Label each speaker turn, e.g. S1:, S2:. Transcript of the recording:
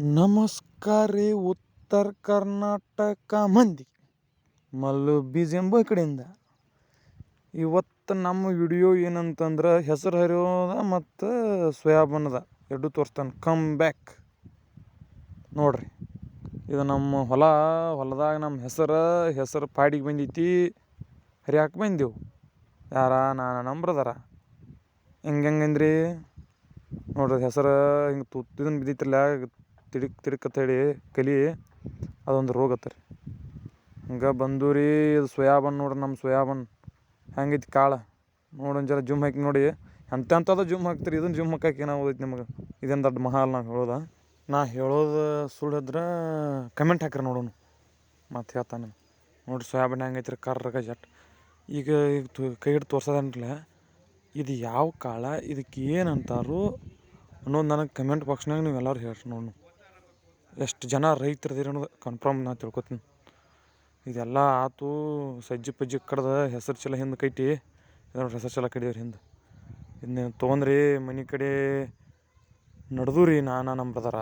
S1: ನಮಸ್ಕಾರ ರೀ ಉತ್ತರ ಕರ್ನಾಟಕ ಮಂದಿ. ಮಲ್ಲು ಬೀಜೆಂಬ ಕಡೆಯಿಂದ. ಇವತ್ತು ನಮ್ಮ ವಿಡಿಯೋ ಏನಂತಂದ್ರೆ ಹೆಸರು ಹರಿಯೋದ ಮತ್ತು ಸೋಯಾಬನ್ ಅದ ಎರಡು ತೋರಿಸ್ತಾನೆ. ಕಮ್ ಬ್ಯಾಕ್ ನೋಡ್ರಿ. ಇದು ನಮ್ಮ ಹೊಲ, ಹೊಲದಾಗ ನಮ್ಮ ಹೆಸರು ಹೆಸರು ಪಾಡಿಗೆ ಬಂದೈತಿ. ಹರಿಯಾಕೆ ಬಂದೆವು. ಯಾರ ನಾನು ನಂಬ್ರದಾರ. ಬ್ರದರ ಹೆಂಗೆ ಹೆಂಗಂದ್ರಿ ನೋಡ್ರಿ ಹೆಸರು ಹಿಂಗೆ ತುತ್ತಿದನ್ ಬಿದ್ದೈತ್ರಲ್ಲ ತಿಡಿಕ್ ತಿಡಿಕ್ ಅಂತ ಹೇಳಿ ಕಲಿ, ಅದೊಂದು ರೋಗ ಅತ್ತ ರೀ. ಹಂಗೆ ಬಂದು ರೀ ಇದು ಸೋಯಾಬನ್ ನೋಡ್ರಿ ನಮ್ಮ ಸೋಯಾಬನ್. ಹೆಂಗೈತಿ ಕಾಳು? ನೋಡಿ ಜರ ಜುಮ್ ಹಾಕಿ ನೋಡಿ. ಎಂತ ಎಂಥದ್ದು ಜುಮ್ ಹಾಕ್ತೀರಿ? ಇದನ್ನು ಜುಮ್ ಹಾಕಕ್ಕೆ ಏನಾಗೋದೈತಿ ನಿಮಗೆ? ಇದೇನು ದೊಡ್ಡ ಮಹಾಲ್ ನಾನು ಹೇಳೋದ? ನಾ ಹೇಳೋದು ಸುಳ್ಳಿದ್ರೆ ಕಮೆಂಟ್ ಹಾಕ್ರಿ ನೋಡೋಣ. ಮತ್ತೆ ಹೇಳ್ತಾನೆ ನೋಡಿರಿ ಸೋಯಾಬೀನ್ ಹೆಂಗೈತಿ ರೀ ಕರ್ರಗ ಜಟ್ ಈಗ ಈಗ ಕೈ ಹಿಡ್ದು ತೋರ್ಸೋದನ್ರಲ್ಲ, ಇದು ಯಾವ ಕಾಳ ಇದಕ್ಕೆ ಏನು ಅಂತಾರೋ ಅನ್ನೋದು ನನಗೆ ಕಮೆಂಟ್ ಬಾಕ್ಸ್ನಾಗ ನೀವು ಎಲ್ಲರೂ ಹೇಳ್ರಿ ನೋಡು ಎಷ್ಟು ಜನ ರೈತರದಿರಿ ಅನ್ನೋದು ಕನ್ಫರ್ಮ್ ನಾ ತಿಳ್ಕೊತೀನಿ. ಇದೆಲ್ಲ ಆತು ಸಜ್ಜಿ ಪಜ್ಜಿ ಕಡ್ದು ಹೆಸರು ಚಲ ಹಿಂದೆ ಕೈಟಿ ನೋಡಿ ಹೆಸರು ಚಲ ಕಡಿಯೋರು ಹಿಂದೆ. ಇದನ್ನ ತೊಗೊಂಡ್ರಿ ಮನೆ ಕಡೆ ನಡೆದು ನಾನು ನಮ್ಮ ಬ್ರದರ